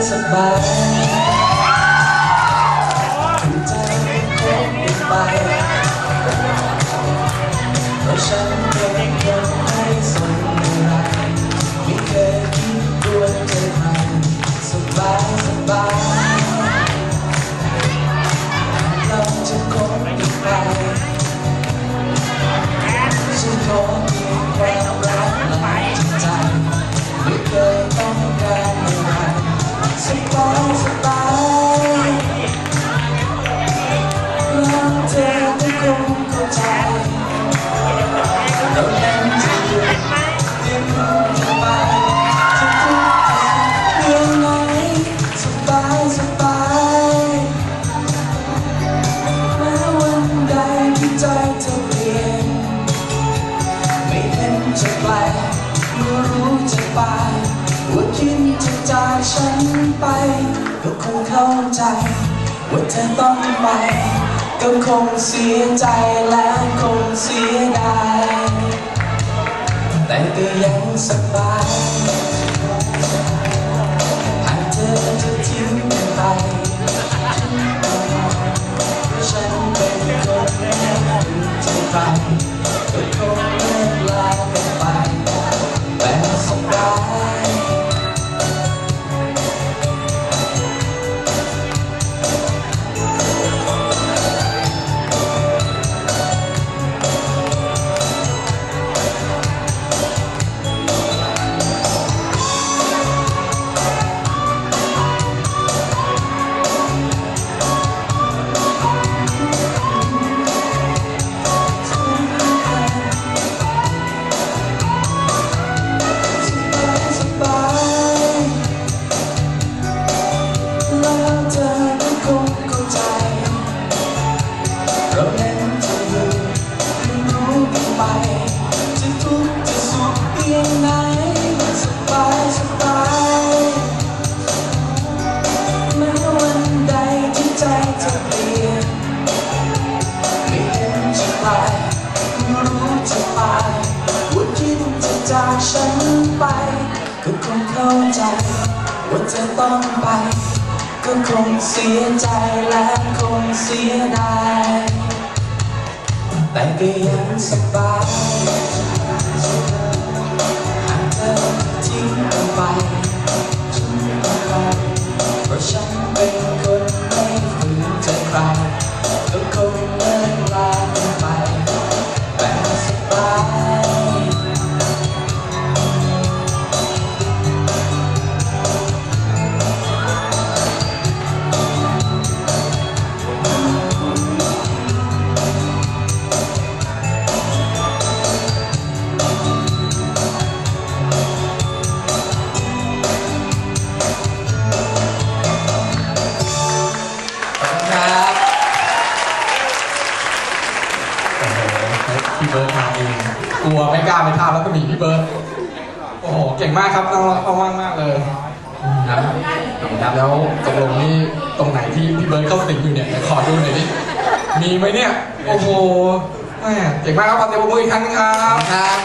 passerby จเธอเปลี่ยนไม่เห็นจะแปลกเมื่อรู้จะไปว่าคิดจะจากฉันไป ก็คงเข้าใจว่าเธอต้องไป ก็คงเสียใจและคงเสียดายแต่ก็ยังสบาย เธอก็คงเข้าใจเราเล่นจะอยู่รู้กันไปจะทุกข์จะสุขเพียงไหนสบายสบายแม้วันใดที่ใจจะเปลี่ยนไม่เห็นจะไปไม่รู้จะไปว่าคิดจะจากฉันไปก็คงเข้าใจว่าเธอต้องไป ก็คงเสียใจและคงเสียดายแต่ก็ยังสบาย เบิร์ดมาเองกลัวไม่กล้าไปท่าแล้วก็หนีพี่เบิร์ดโอ้โหเก่งมากครับน้องๆมากมากๆเลยครับครับแล้วตกลงนี่ตรงไหนที่พี่เบิร์ดเข้าสิงอยู่เนี่ยไหนขอดูหน่อยดิมีไหมเนี่ย โอ้โหแม่เก่งมากครับขอเสียงปรบมืออีกครั้งหนึงครับครับ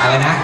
อะไรนะ